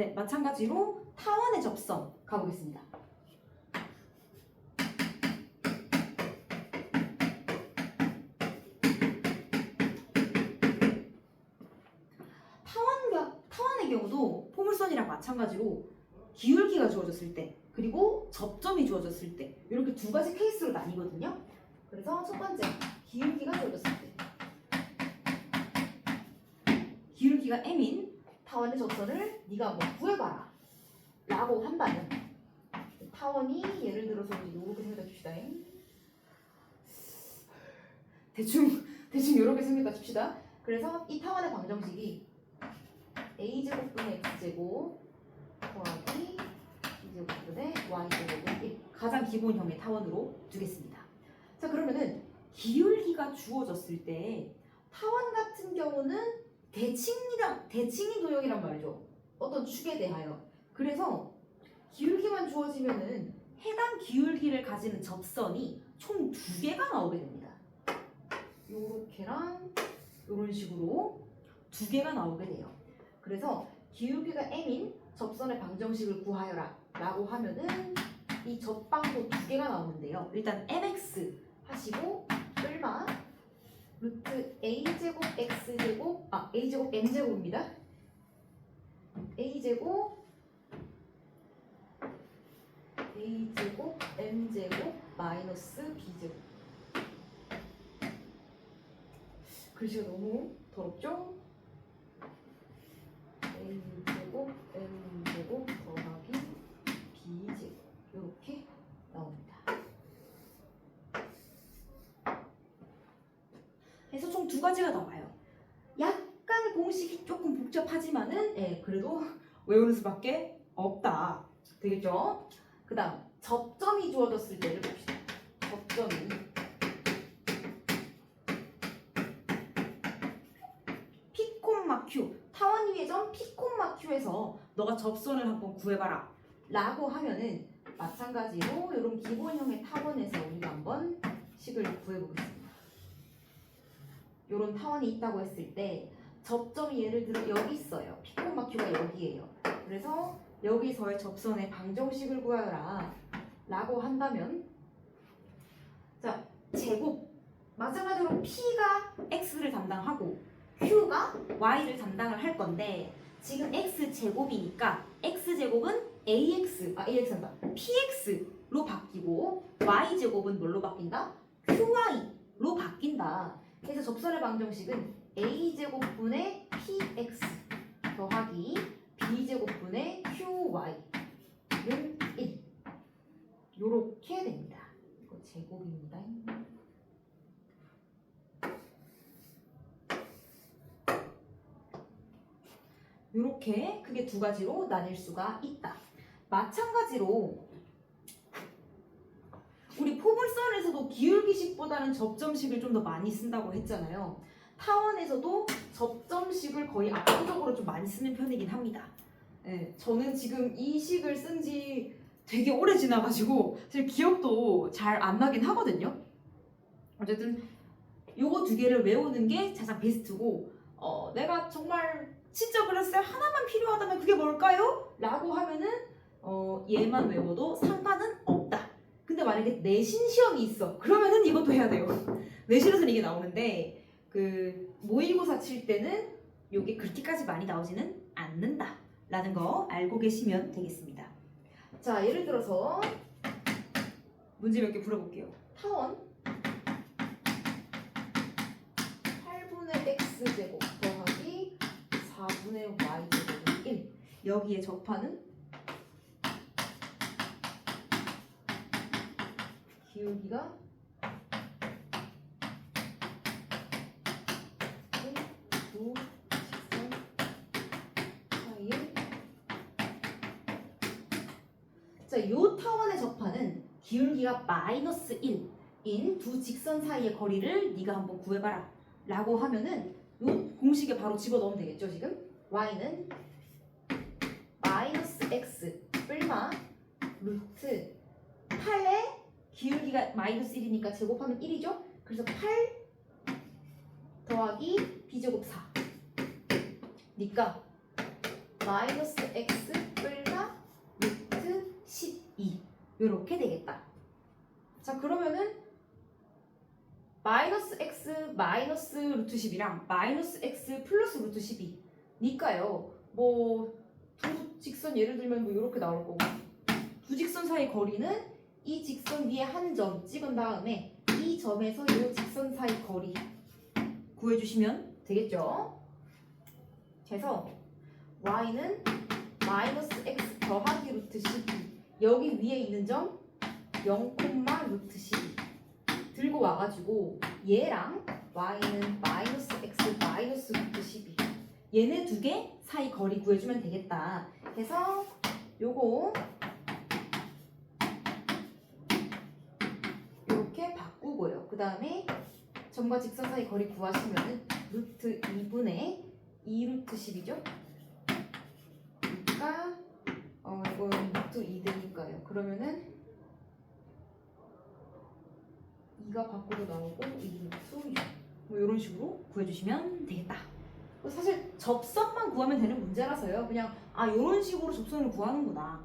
네, 마찬가지로 타원의 접선 가보겠습니다. 타원과 타원의 경우도 포물선이랑 마찬가지로 기울기가 주어졌을 때 그리고 접점이 주어졌을 때 이렇게 두 가지 케이스로 나뉘거든요. 그래서 첫 번째 기울기가 주어졌을 때 기울기가 m인 타원의 접선을 네가 한번 구해봐라. 라고 한다면 타원이 예를 들어서 우리 이렇게 생각해 줍시다. 대충 대충 이렇게 생각해 줍시다. 그래서 이 타원의 방정식이 a제곱분의 x제곱 더하기 b제곱분의 y제곱은 1 가장 기본형의 타원으로 두겠습니다. 자 그러면은 기울기가 주어졌을 때 타원 같은 경우는 대칭이랑 대칭이 도형이란 말이죠. 어떤 축에 대하여. 그래서 기울기만 주어지면은 해당 기울기를 가지는 접선이 총 두 개가 나오게 됩니다. 요렇게랑 요런 식으로 두 개가 나오게 돼요. 그래서 기울기가 m인 접선의 방정식을 구하여라 라고 하면은 이 접방도 두 개가 나오는데요. 일단 mx 하시고 얼마 루트 a제곱 x제곱 아 a제곱 m제곱입니다. a제곱 a제곱 m제곱 마이너스 b제곱 글씨가 너무 더럽죠? a제곱 m제곱 이렇게 나옵니다. 그래서 총 두 가지가 나와요. 약간 공식이 조금 복잡하지만은 예, 그래도 외우는 수밖에 없다. 되겠죠? 그 다음 접점이 주어졌을 때를 봅시다. 접점이 피콤마큐 타원 위의 점 피콤마큐에서 너가 접선을 한번 구해봐라 라고 하면은 마찬가지로 이런 기본형의 타원에서 우리가 한번 식을 구해보겠습니다. 이런 타원이 있다고 했을 때 접점이 예를 들어 여기 있어요. 피코마큐가 여기에요. 그래서 여기서의 접선의 방정식을 구하여라 라고 한다면 자 제곱 마찬가지로 P가 X를 담당하고 Q가 Y를 담당을 할 건데 지금 X 제곱이니까 X 제곱은 AX 아 AX 한다 PX로 바뀌고 Y 제곱은 뭘로 바뀐다? QY로 바뀐다. 그래서 접선의 방정식은 a 제곱분의 px 더하기 b 제곱분의 qy는 1 요렇게 됩니다. 이거 제곱입니다. 요렇게 크게 두 가지로 나뉠 수가 있다. 마찬가지로 우리 포물선에서도 기울기식보다는 접점식을 좀 더 많이 쓴다고 했잖아요. 타원에서도 접점식을 거의 압도적으로 좀 많이 쓰는 편이긴 합니다. 예, 저는 지금 이 식을 쓴 지 되게 오래 지나가지고 사실 기억도 잘 안 나긴 하거든요. 어쨌든 요거 두 개를 외우는 게 가장 베스트고 어, 내가 정말 진짜 그랬어요 하나만 필요하다면 그게 뭘까요? 라고 하면은 어, 얘만 외워도 상관은. 근데 만약에 내신 시험이 있어. 그러면은 이것도 해야 돼요. 내신에서는 이게 나오는데 그 모의고사 칠 때는 요게 그렇게까지 많이 나오지는 않는다 라는 거 알고 계시면 되겠습니다. 자 예를 들어서 문제 몇 개 풀어볼게요. 타원. 8분의 x제곱 더하기 4분의 y제곱은 1 여기에 접하는 기울기가 9, 13 사이에 자, 요 타원에 접하는 기울기가 마이너스 1인 두 직선 사이의 거리를 네가 한번 구해봐라 라고 하면은 요 공식에 바로 집어넣으면 되겠죠 지금? y는 마이너스 x 뿔마 루트 8에 기울기가 마이너스 1이니까 제곱하면 1이죠? 그래서 8 더하기 b제곱 4 니까 마이너스 x 뿔마 루트 12 이렇게 되겠다. 자 그러면은 마이너스 x 마이너스 루트 10이랑 마이너스 x 플러스 루트 12 니까요. 뭐 두 직선 예를 들면 뭐 이렇게 나올 거고. 두 직선 사이 거리는 이 직선 위에 한 점 찍은 다음에 이 점에서 이 직선 사이 거리 구해주시면 되겠죠? 그래서 y는 마이너스 x 더하기 루트 12 여기 위에 있는 점 0, 루트 12 들고 와가지고 얘랑 y는 마이너스 x 마이너스 루트 12 얘네 두 개 사이 거리 구해주면 되겠다. 그래서 요거 그 다음에 점과 직선 사이 거리 구하시면은 루트 2분의 2 루트 10이죠 그러니까 어 이건 루트 2 되니까요 그러면은 2가 밖으로 나오고 2 루트 6. 뭐 이런 식으로 구해주시면 되겠다. 사실 접선만 구하면 되는 문제라서요. 그냥 아 이런 식으로 접선을 구하는구나.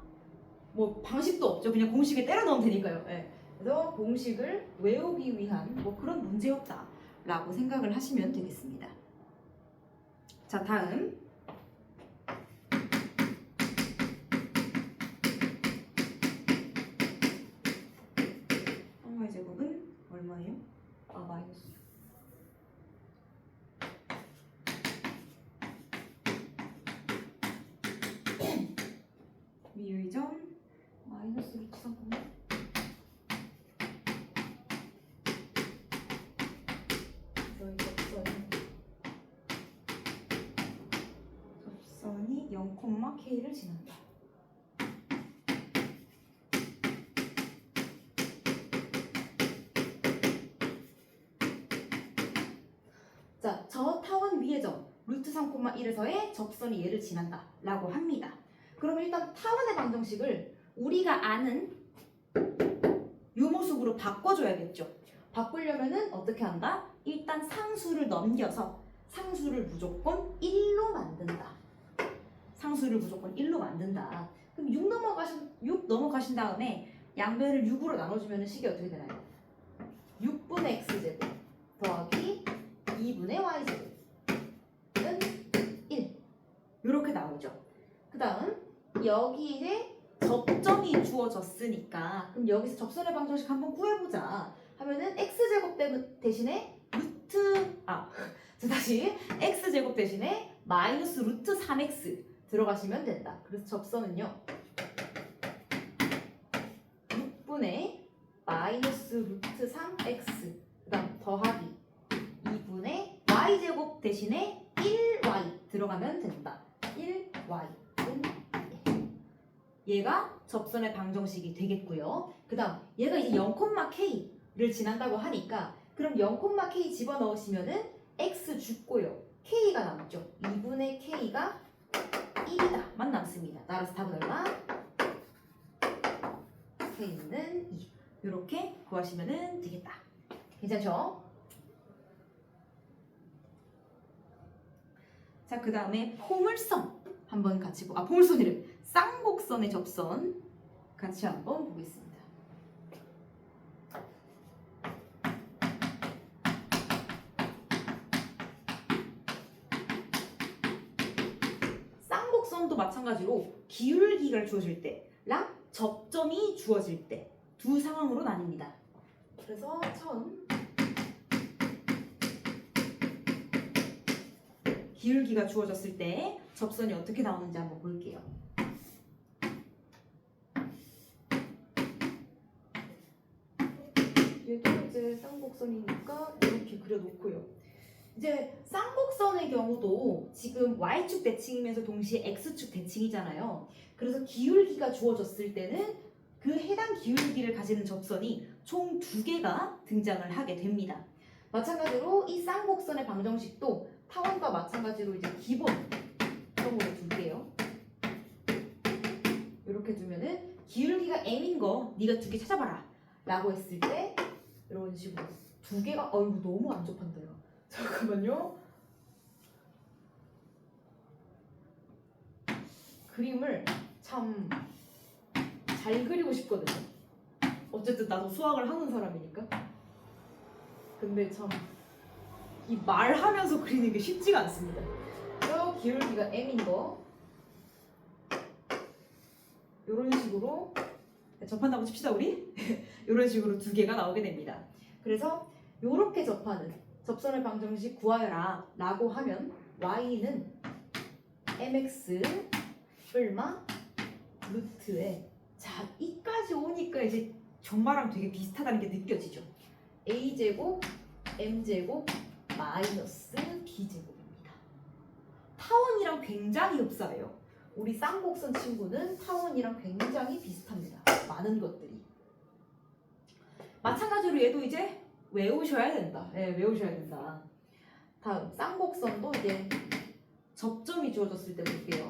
뭐 방식도 없죠. 그냥 공식에 때려 넣으면 되니까요. 예. 그래서 공식을 외우기 위한 뭐 그런 문제였다 라고 생각을 하시면 되겠습니다. 자 다음 한마의 제곱은 얼마예요? 아 마이너스 미의점 마이너스 6.3 이 0, K를 지난다. 자, 저 타원 위의 점 루트 3,1에서의 접선이 얘를 지난다 라고 합니다. 그럼 일단 타원의 방정식을 우리가 아는 요 모습으로 바꿔줘야겠죠. 바꾸려면은 어떻게 한다? 일단 상수를 넘겨서 상수를 무조건 1로 만든다. 상수를 무조건 1로 만든다. 그럼 6 넘어가신 6 넘어가신 다음에 양변을 6으로 나눠주면 식이 어떻게 되나요? 6분의 x제곱 더하기 2분의 y제곱은 1 이렇게 나오죠. 그 다음 여기에 접점이 주어졌으니까 그럼 여기서 접선의 방정식 한번 구해보자 하면은 x제곱 대- 대신에 루트 아 자, 다시 x제곱 대신에 마이너스 루트 3x 들어가시면 된다. 그래서 접선은요 6분의 마이너스 루트 3x 그 다음 더하기 2분의 y제곱 대신에 1y 들어가면 된다. 1y는 얘가 접선의 방정식이 되겠고요. 그 다음 얘가 이제 0,k를 지난다고 하니까 그럼 0,k 집어넣으시면은 x 죽고요. k가 남죠. 2분의 k가 1이다. 만 남습니다. 따라서 답은 얼마? k는 2. 이렇게 구하시면 되겠다. 괜찮죠? 자, 그 다음에 포물선 한번 같이 보. 아, 포물선이래. 쌍곡선의 접선 같이 한번 보겠습니다. 쌍곡선도 마찬가지로 기울기가 주어질 때랑 접점이 주어질 때 두 상황으로 나뉩니다. 그래서 처음 기울기가 주어졌을 때 접선이 어떻게 나오는지 한번 볼게요. 얘도 이제 쌍곡선이니까 이렇게 그려놓고요. 이제 쌍곡선의 경우도 지금 y축 대칭이면서 동시에 x축 대칭이잖아요. 그래서 기울기가 주어졌을 때는 그 해당 기울기를 가지는 접선이 총 두 개가 등장을 하게 됩니다. 마찬가지로 이 쌍곡선의 방정식도 타원과 마찬가지로 이제 기본적으로 둘게요. 이렇게 두면은 기울기가 m인 거 네가 두 개 찾아봐라 라고 했을 때 이런 식으로 두 개가 어이구 너무 안 접한다요. 잠깐만요. 그림을 참 잘 그리고 싶거든요. 어쨌든 나도 수학을 하는 사람이니까. 근데 참 이 말하면서 그리는 게 쉽지가 않습니다. 저 기울기가 m인 거 이런 식으로 네, 접한다고 칩시다 우리 이런 식으로 두 개가 나오게 됩니다. 그래서 이렇게 접하는 접선의 방정식 구하여라 라고 하면 y는 mx 얼마 루트에 자 이까지 오니까 이제 정말랑 되게 비슷하다는 게 느껴지죠. a 제곱 m 제곱 마이너스 b 제곱입니다. 타원이랑 굉장히 흡사해요. 우리 쌍곡선 친구는 타원이랑 굉장히 비슷합니다. 많은 것들이. 마찬가지로 얘도 이제 외우셔야 된다. 예, 외우셔야 된다. 다음 쌍곡선도 이제 접점이 주어졌을 때 볼게요.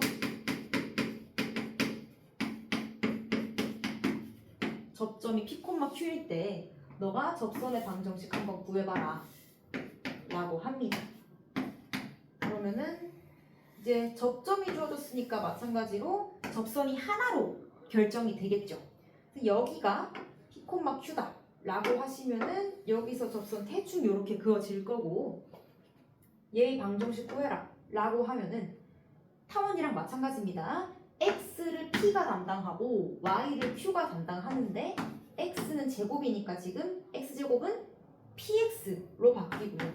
접점이 P, Q일 때 너가 접선의 방정식 한번 구해봐라 라고 합니다. 그러면은 이제 접점이 주어졌으니까 마찬가지로 접선이 하나로 결정이 되겠죠. 여기가 P, Q다 라고 하시면은 여기서 접선 대충 이렇게 그어질 거고 얘의 방정식 구해라 라고 하면은 타원이랑 마찬가지입니다. x를 p가 담당하고 y를 q가 담당하는데 x는 제곱이니까 지금 x제곱은 px로 바뀌고요.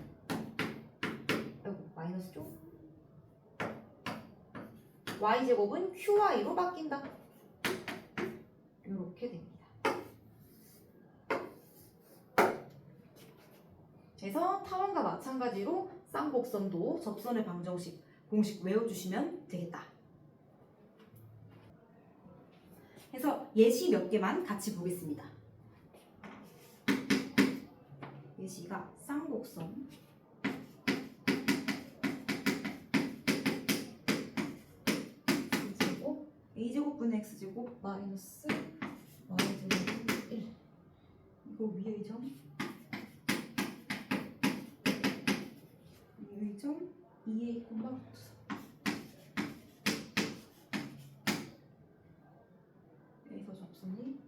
아이고 마이너스 죠 y제곱은 qy로 바뀐다. 이렇게 됩니다. 그래서 타원과 마찬가지로 쌍곡선도 접선의 방정식 공식 외워주시면 되겠다. 해서 예시 몇 개만 같이 보겠습니다. 예시가 쌍곡선 X제곱 A제곱분의 X제곱 마이너스 Y제곱 1 이거 위의 점 위의 점 2A 콤마 루트 여기서 접선이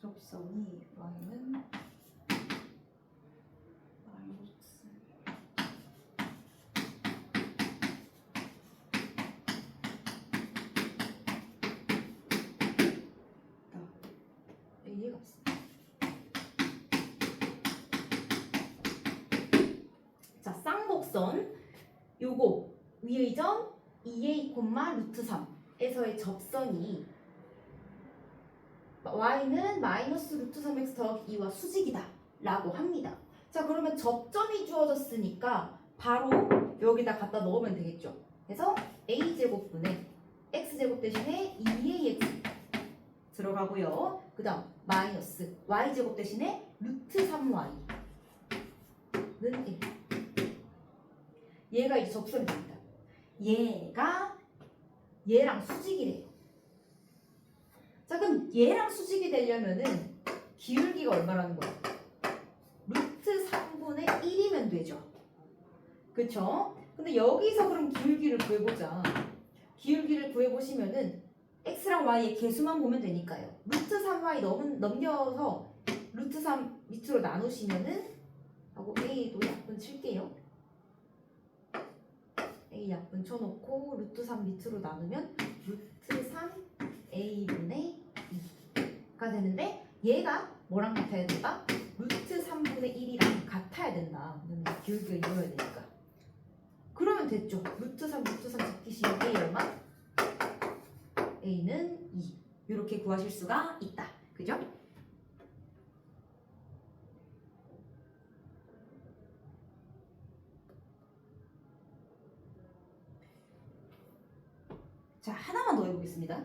접선이 y는 마이너스 A가 없습니다. 자, 쌍곡선 요거 위의 점 2a 루트 3에서의 접선이 y는 마이너스 루트 3x 더하기 2와 수직이다 라고 합니다. 자 그러면 접점이 주어졌으니까 바로 여기다 갖다 넣으면 되겠죠. 그래서 a제곱분의 x제곱 대신에 2ax 들어가고요. 그 다음 마이너스 y제곱 대신에 루트 3y는 1 얘가 이제 접선이 됩니다. 얘가 얘랑 수직이래요. 자 그럼 얘랑 수직이 되려면은 기울기가 얼마라는 거야? 루트 3분의 1이면 되죠. 그쵸? 근데 여기서 그럼 기울기를 구해보자. 기울기를 구해보시면은 x랑 y의 개수만 보면 되니까요. 루트 3y 넘, 넘겨서 루트 3 밑으로 나누시면은 하고 a도 약분 칠게요. a 약분 쳐놓고 루트 3 밑으로 나누면 루트 3 a분의 2가 되는데 얘가 뭐랑 같아야 된다? 루트 3분의 1이랑 같아야 된다. 기울기가 이루어야 되니까. 그러면 됐죠. 루트 3, 루트 3 제끼시면 a 얼마? A는 2. 이렇게 구하실 수가 있다. 그죠? 자, 하나만 더 해보겠습니다.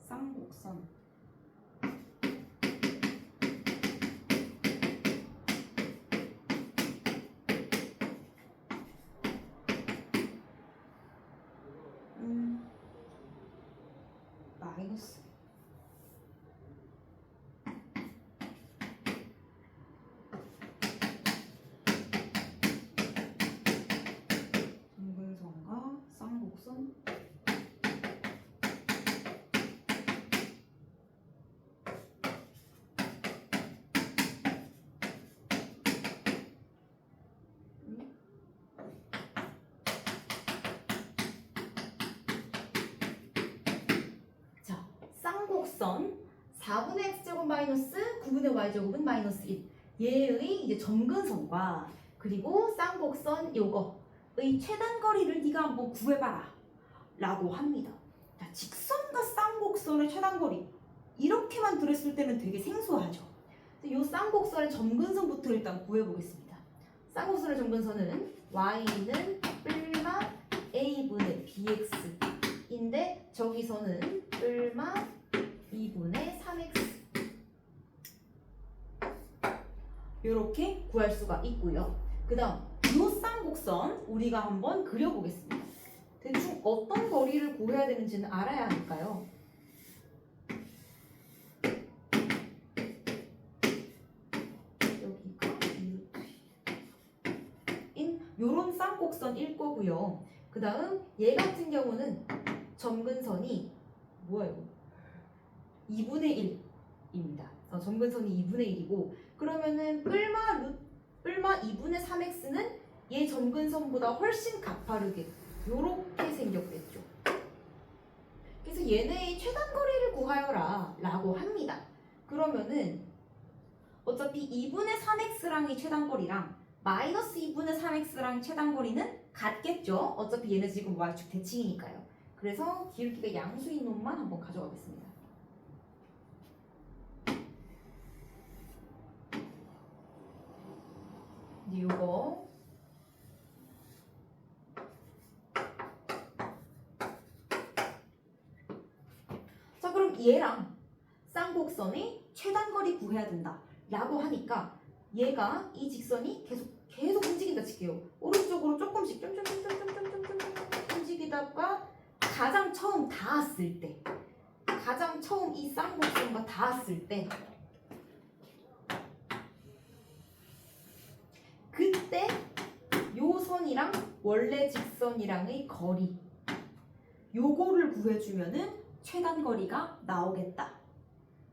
쌍곡선. 마이너스 둥근선과 쌍곡선? 4분의 x제곱 마이너스 9분의 y제곱은 마이너스 1 얘의 이제 점근선과 그리고 쌍곡선 요거의 최단거리를 네가 한번 구해봐라 라고 합니다. 자, 직선과 쌍곡선의 최단거리 이렇게만 들었을 때는 되게 생소하죠. 이 쌍곡선의 점근선부터 일단 구해보겠습니다. 쌍곡선의 점근선은 y는 뿔마 a분의 bx인데 저기서는 뿔마 2분의 3x 이렇게 구할 수가 있고요. 그 다음 이 쌍곡선 우리가 한번 그려보겠습니다. 대충 어떤 거리를 구해야 되는지는 알아야 하니까요. 여기가 인 요런 쌍곡선일 거고요. 그 다음 얘 같은 경우는 점근선이 뭐예요? 2분의 1입니다. 어, 점근선이 2분의 1이고 그러면은 뿔마 루 뿔마 2분의 3x는 얘 점근선보다 훨씬 가파르게 요렇게 생겼겠죠. 그래서 얘네의 최단 거리를 구하여라 라고 합니다. 그러면은 어차피 2분의 3x랑의 최단 거리랑 마이너스 2분의 3x랑 최단 거리는 같겠죠. 어차피 얘네 지금 y축 대칭이니까요. 그래서 기울기가 양수인 놈만 한번 가져가겠습니다. 이제 요거. 자 그럼 얘랑 쌍곡선의 최단거리 구해야 된다 라고 하니까 얘가 이 직선이 계속 계속 움직인다 칠게요. 오른쪽으로 조금씩 점점점점점점점점 움직이다가 가장 처음 닿았을 때 가장 처음 이 쌍곡선과 닿았을 때 요 선이랑 원래 직선이랑의 거리. 요거를 구해주면은 최단 거리가 나오겠다.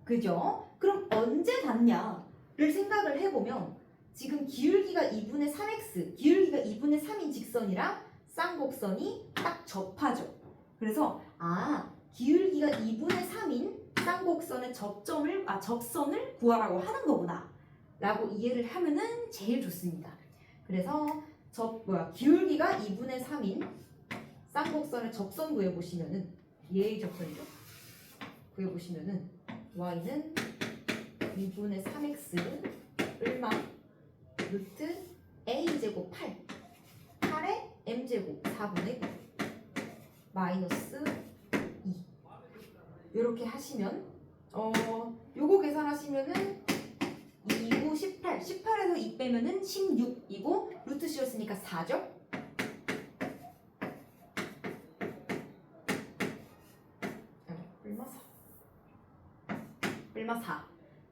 그죠? 그럼 언제 닿냐를 생각을 해보면 지금 기울기가 2분의 3x 기울기가 2분의 3인 직선이랑 쌍곡선이 딱 접하죠. 그래서 아 기울기가 2분의 3인 쌍곡선의 접점을 아 접선을 구하라고 하는 거구나. 라고 이해를 하면은 제일 좋습니다. 그래서 접 뭐야 기울기가 2분의 3인 쌍곡선의 접선 구해 보시면은 얘의 접선이죠. 구해 보시면은 y는 2분의 3x 얼마 루트 a 제곱 8 8에 m 제곱 4분의 9 마이너스 2 이렇게 하시면 어 요거 계산하시면은 2고 18, 18에서 2 빼면은 16이고 루트 씌웠으니까 4죠? 얼마 4? 얼마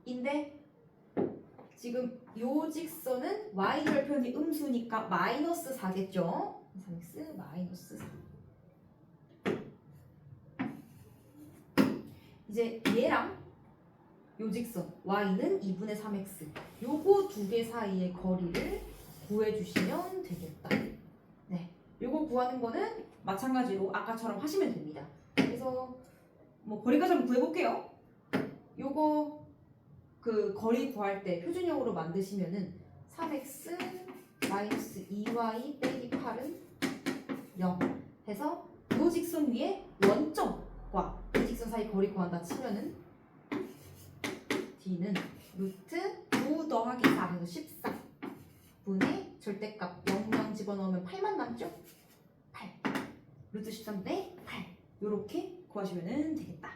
4인데 지금 요 직선은 y절편이 음수니까 마이너스 4겠죠? 3x 마이너스 4 이제 얘랑 요 직선 y는 2분의 3x 요거 두 개 사이의 거리를 구해주시면 되겠다. 네, 요거 구하는 거는 마찬가지로 아까처럼 하시면 됩니다. 그래서 뭐 거리가 좀 구해볼게요. 요거 그 거리 구할 때 표준형으로 만드시면은 3x 마이너스 2y 빼기 8은 0 해서 요 직선 위에 원점과 이 직선 사이 거리 구한다 치면은 d는 루트 9 더하기 4 해서 14 분의 절대값 00 집어넣으면 8만 남죠? 8 루트 13대 8 요렇게 구하시면 되겠다.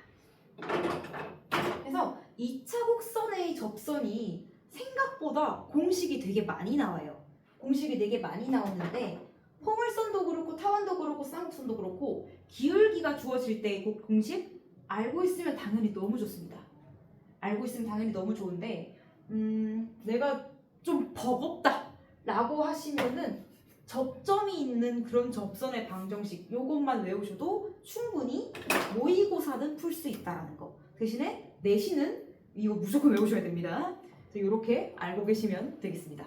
그래서 2차 곡선의 접선이 생각보다 공식이 되게 많이 나와요. 공식이 되게 많이 나오는데 포물선도 그렇고 타원도 그렇고 쌍곡선도 그렇고 기울기가 주어질 때의 그 공식? 알고 있으면 당연히 너무 좋습니다 알고 있으면 당연히 너무 좋은데 음, 내가 좀 버겁다 라고 하시면은 접점이 있는 그런 접선의 방정식 요것만 외우셔도 충분히 모의고사는 풀 수 있다라는 거. 대신에 내신은 이거 무조건 외우셔야 됩니다. 이렇게 알고 계시면 되겠습니다